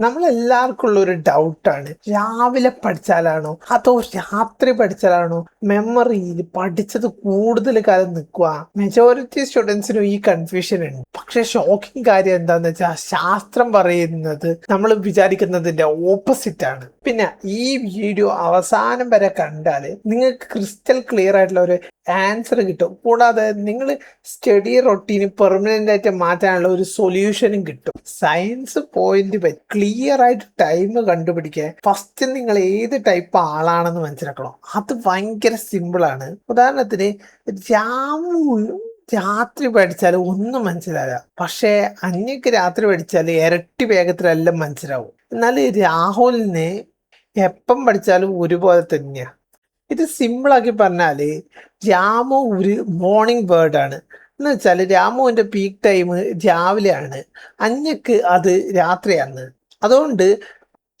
നമ്മളെല്ലാവർക്കും ഉള്ള ഒരു ഡൗട്ടാണ് രാവിലെ പഠിച്ചാലാണോ? അതോ രാത്രി പഠിച്ചാലാണോ? മെമ്മറിയിൽ പഠിച്ചത് കൂടുതൽ കാലം നിൽക്കുക മെജോറിറ്റി സ്റ്റുഡൻസിനും ഈ കൺഫ്യൂഷൻ ഉണ്ട്. പക്ഷെ ഷോക്കിംഗ് കാര്യം എന്താന്ന് വെച്ചാൽ ശാസ്ത്രം പറയുന്നത് നമ്മൾ വിചാരിക്കുന്നതിന്റെ ഓപ്പോസിറ്റ് ആണ്. പിന്നെ ഈ വീഡിയോ അവസാനം വരെ കണ്ടാൽ നിങ്ങൾക്ക് ക്രിസ്റ്റൽ ക്ലിയർ ആയിട്ടുള്ള ഒരു ആൻസർ കിട്ടും. കൂടാതെ നിങ്ങൾ സ്റ്റഡി റൊട്ടീന് പെർമനന്റ് ആയിട്ട് മാറ്റാനുള്ള ഒരു സൊല്യൂഷനും കിട്ടും. സയൻസ് പോയിന്റ് ക്ലിയർ ആയിട്ട് ടൈം കണ്ടുപിടിക്കാൻ ഫസ്റ്റ് നിങ്ങൾ ഏത് ടൈപ്പ് ആളാണെന്ന് മനസ്സിലാക്കണം. അത് ഭയങ്കര സിമ്പിൾ ആണ്. ഉദാഹരണത്തിന് രാമു രാത്രി പഠിച്ചാൽ ഒന്നും മനസ്സിലാവില്ല. പക്ഷേ അന്യക്ക് രാത്രി പഠിച്ചാൽ ഇരട്ടി വേഗത്തിലെല്ലാം മനസ്സിലാവും. എന്നാൽ രാഹുലിന് എപ്പം പഠിച്ചാലും ഒരുപോലെ തന്നെയാണ് ഇത് സിമ്പിളാക്കി പറഞ്ഞാൽ രാമു ഒരു മോർണിംഗ് ബേർഡാണ് എന്ന് വെച്ചാൽ രാമുവിന്റെ പീക്ക് ടൈം രാവിലെയാണ്. അന്യക്ക് അത് രാത്രിയാണ്. അതുകൊണ്ട്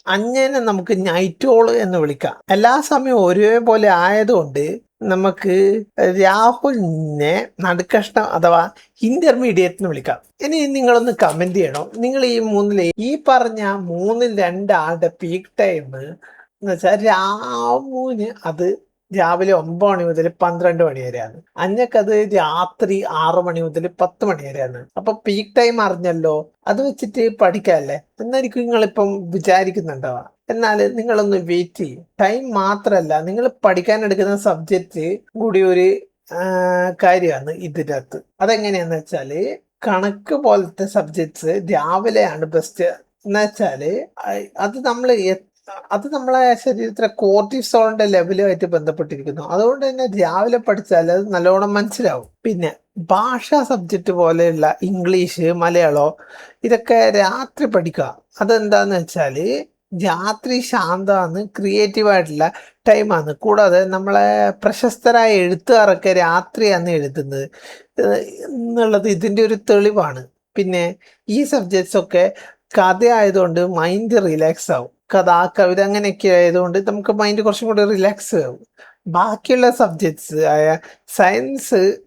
അഞ്ഞനെ നമുക്ക് നൈറ്റോൾ എന്ന് വിളിക്കാം. എല്ലാ സമയവും ഒരേപോലെ ആയതുകൊണ്ട് നമുക്ക് രാഹുലിനെ നടുക്കഷ്ണം അഥവാ ഇന്റർമീഡിയറ്റ് എന്ന് വിളിക്കാം. ഇനി നിങ്ങളൊന്ന് കമന്റ് ചെയ്യണം. നിങ്ങൾ ഈ മൂന്നിലെ ഈ പറഞ്ഞ മൂന്നിൽ രണ്ടാളുടെ പീക്ക് ടൈം എന്ന് വെച്ചാൽ രാമുവിന് അത് രാവിലെ ഒമ്പത് മണി മുതൽ പന്ത്രണ്ട് മണി വരെയാണ്. അഞ്ഞക്കത് രാത്രി ആറു മണി മുതൽ പത്ത് മണി വരെയാണ്. അപ്പൊ പീക്ക് ടൈം അറിഞ്ഞല്ലോ? അത് വെച്ചിട്ട് പഠിക്കാല്ലേ? എന്നായിരിക്കും നിങ്ങളിപ്പം വിചാരിക്കുന്നുണ്ടാവുക എന്നാൽ നിങ്ങളൊന്ന് വെയിറ്റ് ചെയ്യും. ടൈം മാത്രമല്ല നിങ്ങൾ പഠിക്കാൻ എടുക്കുന്ന സബ്ജക്റ്റ് കൂടി ഒരു കാര്യമാണ് ഇതിനകത്ത്. അതെങ്ങനെയാന്ന് വെച്ചാൽ കണക്ക് പോലത്തെ സബ്ജക്ട്സ് രാവിലെയാണ് ബെസ്റ്റ് എന്ന് വെച്ചാൽ അത് നമ്മൾ അത് നമ്മളെ ശരീരത്തിലെ കോർട്ടിസോളിന്റെ ലെവലുമായിട്ട് ബന്ധപ്പെട്ടിരിക്കുന്നു. അതുകൊണ്ട് തന്നെ രാവിലെ പഠിച്ചാൽ അത് നല്ലോണം മനസ്സിലാവും. പിന്നെ ഭാഷാ സബ്ജക്റ്റ് പോലെയുള്ള ഇംഗ്ലീഷ് മലയാളം ഇതൊക്കെ രാത്രി പഠിക്കുക. അതെന്താന്ന് വെച്ചാൽ രാത്രി ശാന്തമാണ് ക്രിയേറ്റീവ് ആയിട്ടുള്ള ടൈമാണ് കൂടാതെ നമ്മളെ പ്രശസ്തരായ എഴുത്തുകാരൊക്കെ രാത്രിയാണ് എഴുതുന്നത്. എന്നുള്ളത് ഇതിന്റെ ഒരു തെളിവാണ്. പിന്നെ ഈ സബ്ജക്ട്സൊക്കെ കഥ ആയതുകൊണ്ട് മൈൻഡ് റിലാക്സ് ആവും. കഥ കവിത അങ്ങനെയൊക്കെ ആയതുകൊണ്ട് നമുക്ക് മൈൻഡ് കുറച്ചും കൂടി റിലാക്സ് ആവും. ബാക്കിയുള്ള സബ്ജക്ട്സ് ആയ സയൻസ്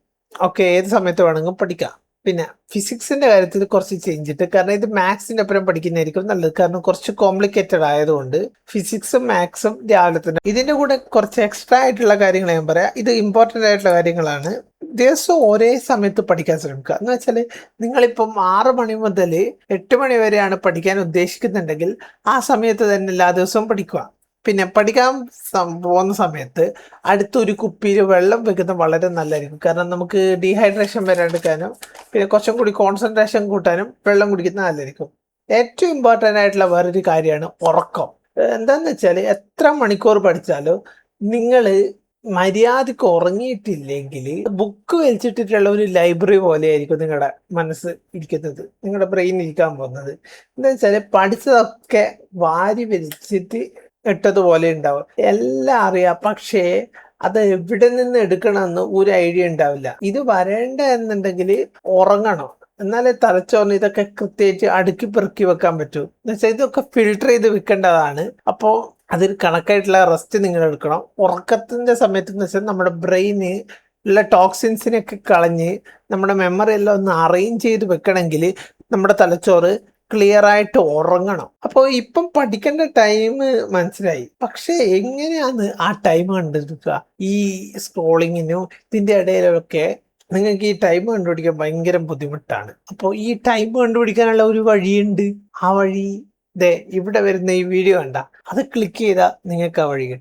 ഒക്കെ ഏത് സമയത്ത് വേണമെങ്കിലും പഠിക്കാം. പിന്നെ ഫിസിക്സിന്റെ കാര്യത്തിൽ കുറച്ച് ചേഞ്ച് ഇട്ട്. കാരണം ഇത് മാത്സിന്റെ അപ്പുറം പഠിക്കുന്നതായിരിക്കും നല്ലത്. കാരണം കുറച്ച് കോംപ്ലിക്കേറ്റഡ് ആയതുകൊണ്ട് ഫിസിക്സും മാത്സും രാവിലെ തന്നെ. ഇതിന്റെ കൂടെ കുറച്ച് എക്സ്ട്രാ ആയിട്ടുള്ള കാര്യങ്ങൾ ഞാൻ പറയാം. ഇത് ഇമ്പോർട്ടന്റ് ആയിട്ടുള്ള കാര്യങ്ങളാണ്. ദിവസവും ഒരേ സമയത്ത് പഠിക്കാൻ ശ്രമിക്കുക. എന്ന് വെച്ചാൽ നിങ്ങളിപ്പം ആറ് മണി മുതൽ എട്ട് മണി വരെയാണ് പഠിക്കാൻ ഉദ്ദേശിക്കുന്നുണ്ടെങ്കിൽ ആ സമയത്ത് തന്നെ എല്ലാ ദിവസവും പഠിക്കുക. പിന്നെ പഠിക്കാൻ പോകുന്ന സമയത്ത് അടുത്തൊരു കുപ്പിയിൽ വെള്ളം വെക്കുന്നത് വളരെ നല്ലതായിരിക്കും. കാരണം നമുക്ക് ഡീഹൈഡ്രേഷൻ വരാണ്ടിരിക്കാനും പിന്നെ കുറച്ചും കൂടി കോൺസെൻട്രേഷൻ കൂട്ടാനും വെള്ളം കുടിക്കുന്നത് നല്ലതായിരിക്കും. ഏറ്റവും ഇമ്പോർട്ടന്റ് ആയിട്ടുള്ള വേറൊരു കാര്യമാണ് ഉറക്കം. എന്താന്ന് വെച്ചാൽ എത്ര മണിക്കൂർ പഠിച്ചാലും നിങ്ങൾ മര്യാദയ്ക്ക് ഉറങ്ങിയിട്ടില്ലെങ്കിൽ ബുക്ക് വലിച്ചിട്ടിട്ടുള്ള ഒരു ലൈബ്രറി പോലെയായിരിക്കും നിങ്ങളുടെ മനസ്സ് ഇരിക്കുന്നത് നിങ്ങളുടെ ബ്രെയിൻ ഇരിക്കാൻ പോകുന്നത്. എന്താ വെച്ചാൽ പഠിച്ചതൊക്കെ വാരി വലിച്ചിട്ട് ഇട്ടതുപോലെ ഉണ്ടാവും. എല്ലാം അറിയാം. പക്ഷേ അത് എവിടെ നിന്ന് എടുക്കണമെന്ന് ഒരു ഐഡിയ ഉണ്ടാവില്ല. ഇത് വരേണ്ട എന്നുണ്ടെങ്കിൽ ഉറങ്ങണം. എന്നാലേ തലച്ചോറിന് ഇതൊക്കെ കൃത്യമായിട്ട് അടുക്കി പെറുക്കി വെക്കാൻ പറ്റൂ. എന്നുവെച്ചാൽ ഇതൊക്കെ ഫിൽട്ടർ ചെയ്ത് വെക്കേണ്ടതാണ്. അപ്പോൾ അതിൽ കണക്കായിട്ടുള്ള റെസ്റ്റ് നിങ്ങൾ എടുക്കണം. ഉറക്കത്തിന്റെ സമയത്ത് എന്ന് വെച്ചാൽ നമ്മുടെ ബ്രെയിന് ഉള്ള ടോക്സിൻസിനെയൊക്കെ കളഞ്ഞ് നമ്മുടെ മെമ്മറി എല്ലാം ഒന്ന് അറേഞ്ച് ചെയ്ത് വെക്കണമെങ്കിൽ നമ്മുടെ തലച്ചോറ് ക്ലിയർ ആയിട്ട് ഉറങ്ങണം. അപ്പോൾ ഇപ്പം പഠിക്കേണ്ട ടൈം മനസ്സിലായി. പക്ഷെ എങ്ങനെയാണ് ആ ടൈം കണ്ടെടുക്കുക ഈ സ്ക്രോളിങ്ങിനും ഇതിന്റെ ഇടയിലൊക്കെ നിങ്ങൾക്ക് ഈ ടൈം കണ്ടുപിടിക്കാൻ ഭയങ്കര ബുദ്ധിമുട്ടാണ്. അപ്പോൾ ഈ ടൈം കണ്ടുപിടിക്കാനുള്ള ഒരു വഴിയുണ്ട്? ആ വഴി ദേ ഇവിടെ വരുന്ന ഈ വീഡിയോ കണ്ട. അത് ക്ലിക്ക് ചെയ്താൽ നിങ്ങൾക്ക് ആ വഴി കിട്ടും.